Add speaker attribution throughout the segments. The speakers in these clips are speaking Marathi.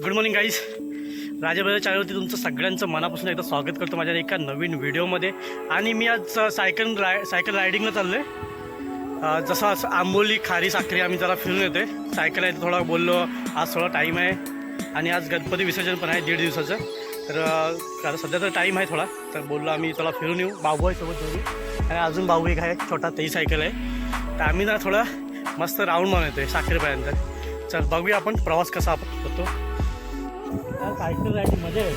Speaker 1: गुड मॉर्निंग गाईज राजाबाजा चॅनलवरती तुमचं सगळ्यांचं मनापासून एकदा स्वागत करतो माझ्या एका नवीन व्हिडिओमध्ये. आणि मी आज सायकल राय सायकल रायडिंगला चाललो आहे जसं असं आंबोली खारी साखरी आम्ही जरा फिरून येतो आहे सायकल आहे थोडा बोललो आज थोडा टाईम आहे. आणि आज गणपती विसर्जन पण आहे दीड दिवसाचं. तर आता सध्या तर टाईम आहे थोडा. तर बोललो आम्ही थोडा फिरून येऊ. बाबू आहे सोबत दोघी आणि अजून बाबू एक आहे छोटा तेही सायकल आहे. तर आम्ही ना थोडा मस्त राऊंड मारून येतो आहे साखरेपर्यंत. चल बघूया आपण प्रवास कसा आपण होतो. सायकल राहायची मजा आहे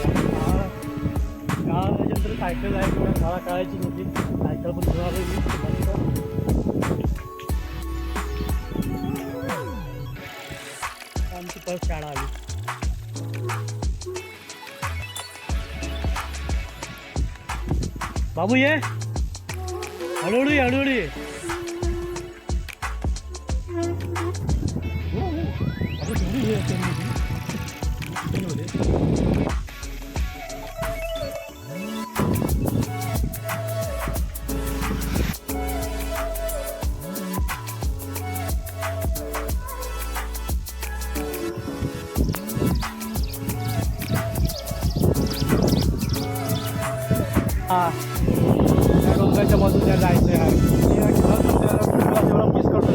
Speaker 1: गावाच्या गावाला सायकल राहायची मला काढायची नव्हती सायकल पण घेऊन आमची परत शाळा आली बाबू ये हळूहळू ये हळूहळू ये बाबू, हा. त्या डोंगराच्या बाजूला जायचं आहे तेवढा मिस करतो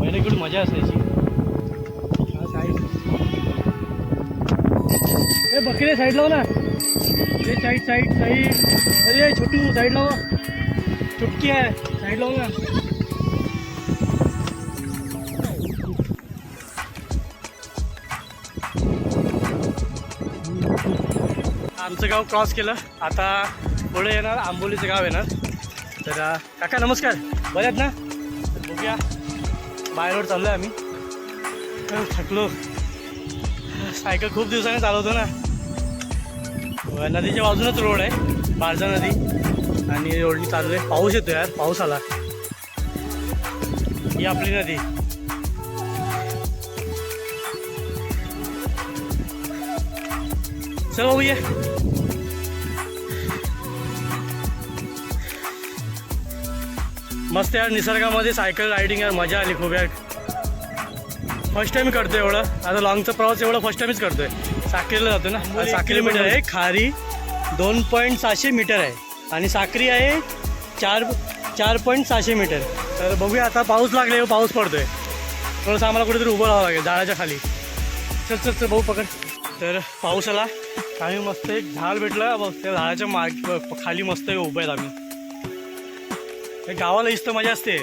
Speaker 1: वेळच मजा असायची. हा, साईड ए बकरे साईड लाव ना. ए साईड साईड साईड अरे छोटू साईड लाव. चुटकी आहे. साईड लाव ना. आमचं गाव क्रॉस केलं. आता पुढे येणार आंबोलीचं गाव येणार. तर काका नमस्कार. बऱ्यात आहेत ना बघूया. बाय रोड चाललो आहे आम्ही थकलो. सायकल खूप दिवसांनी चालवतो ना. नदीच्या बाजूनच रोड आहे. बारजा नदी. आणि रोडनी चाललो आहे पाऊस येतो यार पाऊस आला. ही आपली नदी. चल बघूया. मस्त यार निसर्गामध्ये सायकल रायडिंग यार मजा आली खूप यार. फर्स्ट टाइम करतोय एवढं. आता लॉंगचा प्रवास एवढं फर्स्ट टाइमच करतोय. साखरेला जातो ना. साखरी मीटर आहे खारी दोन पॉईंट सहाशे मीटर आहे. आणि साखरी आहे चार चार पॉईंट सहाशे मीटर. तर बघूया आता पाऊस लागले पाऊस पडतोय. थोडंसं आम्हाला कुठेतरी उभं राहावं लागेल झाडाच्या खाली. चल चल चल भाऊ पकड. तर पाऊस आला. आम्ही मस्त एक झाड भेटलं. बघ त्या झाडाच्या माग खाली मस्त उभं आहेत आम्ही. गावाला इस्त मजा असते.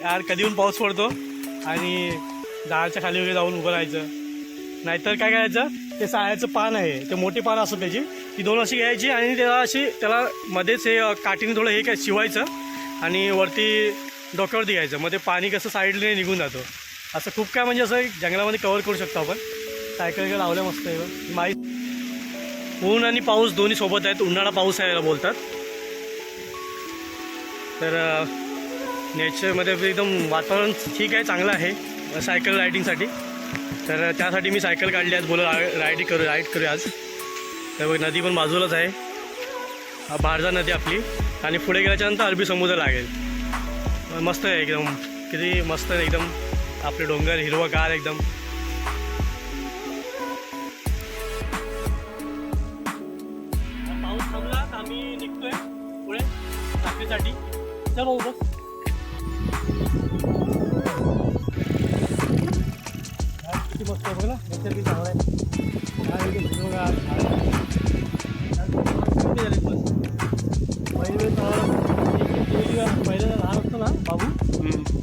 Speaker 1: यार कधी येऊन पाऊस पडतो आणि झाडाच्या खाली वगैरे जाऊन उभं राहायचं. नाहीतर काय करायचं ते साळ्याचं पान आहे ते मोठी पान असतं त्याची. ती दोन अशी घ्यायची आणि त्याला अशी त्याला मध्येच हे काठीने थोडं हे काय शिवायचं आणि वरती डोक्यावरती घ्यायचं. मग ते पाणी कसं साईडने निघून जातं. असं खूप काय म्हणजे असं जंगलामध्ये कवर करू शकतो आपण. सायकल वगैरे लावल्या मस्त आहे माहीत ऊन आणि पाऊस दोन्ही सोबत आहेत. उन्हाळा पाऊस आहे याला बोलतात. तर नेचरमध्ये एकदम वातावरण ठीक आहे चांगलं आहे सायकल रायडिंगसाठी. तर त्यासाठी मी सायकल काढली आज बोल रायडिंग करू राईड करू आज. तर नदी पण बाजूलाच आहे. भारदा नदी आपली. आणि पुढे गेल्याच्यानंतर अरबी समुद्र लागेल. मस्त आहे एकदम. किती मस्त आहे एकदम. आपले डोंगर हिरवगार एकदम. पाऊस थांबला आम्ही निघतोय पुढे साखरीसाठी चल भाऊ बस हा, किती मस्त आहे बघ ना नैसर्गिक झाड आहे किती बस. लहान असतो ना बाबू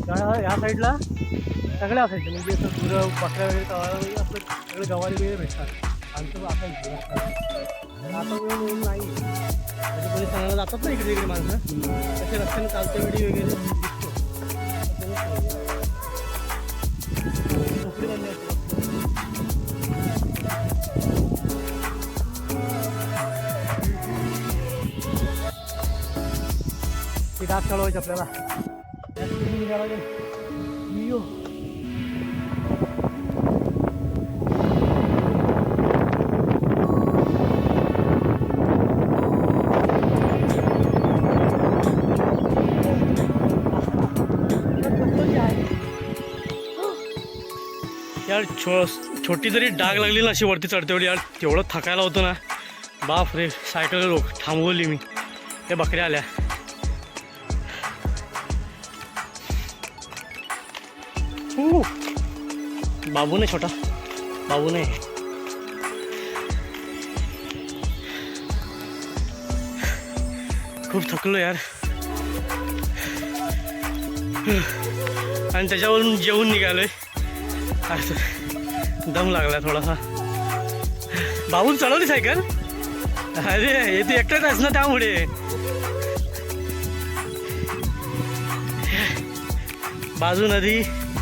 Speaker 1: त्या ह्या साईडला सगळे असायचं म्हणजे असं गुरं बकऱ्या वगैरे तळाला वगैरे असं सगळं गवारी वगैरे भेटतात आमचं असायचं आता वेळ ऊन नाही. म्हणजे कोणी जातात ना इकडे इकडे माणसं. त्याचे रक्षण चालते वेळी वगैरे. ती चालवायची आपल्याला. यार छो छोटी जरी डाग लागली ना अशी वरती चढते यार तेवढं थकायला होतं ना. बाप रे सायकल लोक थांबवली मी. त्या बकऱ्या आल्या. बाबू नाही छोटा. बाबू नाही. खूप थकलो यार. आणि त्याच्यावरून जेवून निघालोय. दम लागला थोडासा. बाबून चढवली सायकल? अरे हे तू एकटाच आहेस ना त्यामुळे. बाजू नदी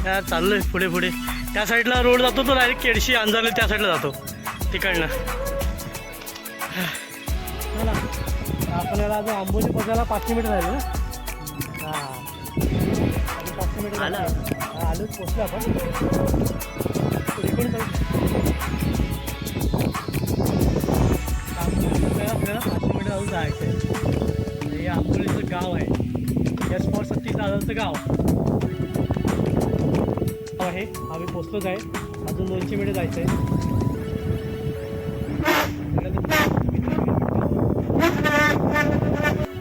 Speaker 1: या चाललोय पुढे पुढे. त्या साईडला रोड जातो तो डायरेक्ट केडशी अंजारला त्या साईडला जातो. तिकडनं. आपण आपल्याला आता आंबोली बघायला पाचशे मीटर राहिलं ना. अजून पाचशे
Speaker 2: आला.
Speaker 1: आलोच पोचलो आपण इकडून आपल्याला पाचशे मीटर जायचं आहे हे आंबोलीचं गाव आहे या स्पॉट सत्तीस हजारचं गाव आहे आम्ही पोचलोच आहे अजून दोनशे मीटर जायचं आहे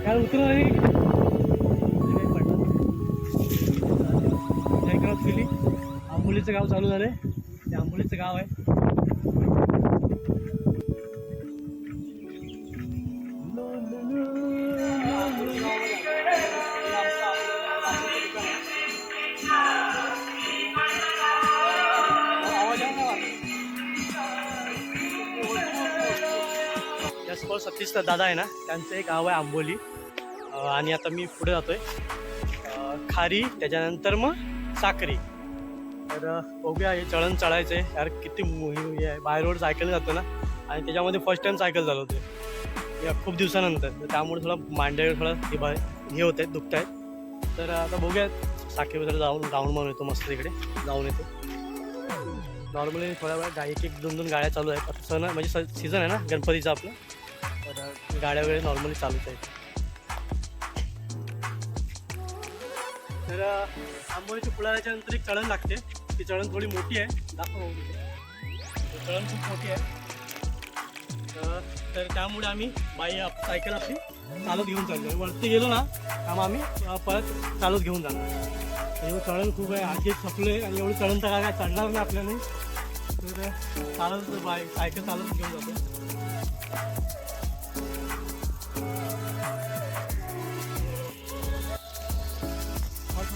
Speaker 1: काय उतरून आंबोली आंबोलीचं गाव चालू झालंय. ते आंबोलीचं गाव आहे. स्पॉट सतीश दादा आहे ना त्यांचं एक गाव आहे आंबोली. आणि आता मी पुढे जातोय. खारी त्याच्यानंतर मग साखरी तर बघूया हे चढण चढायचं आहे यार किती मो- हे आहे. बाय रोड सायकल जातो ना. आणि त्याच्यामध्ये फर्स्ट टाइम सायकल चालवते या खूप दिवसानंतर. त्यामुळे थोडं मांड्यावर थोडं हे बा हे होत आहेत दुखत आहेत तर आता बघूया. साखरी वगैरे जाऊन राऊंड मारून येतो मस्त तिकडे जाऊन येतो. नॉर्मली थोड्या वेळा गाडी एक एक दोन दोन गाड्या चालू आहेत. आता सण म्हणजे म्हणजे सीझन आहे ना गणपतीचा आपलं. तर गाड्या वगैरे नॉर्मली चालूच आहेत. तर आंबोलीच्या पुढाऱ्याच्या नंतर एक चढण लागते. ती चढण थोडी मोठी आहे. दाखव. चळण खूप मोठी आहे. तर- तर त्यामुळे आम्ही बाई सायकल आपली चालत घेऊन चाललो वरती गेलो ना का आम्ही परत चालत घेऊन जाणार. एवढं चढण खूप आहे. आधी थकलो आहे आणि एवढं चढण तर काय काय चढणार नाही आपल्याने तर चालत बाय सायकल चालत घेऊन जातो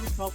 Speaker 1: स्टॉप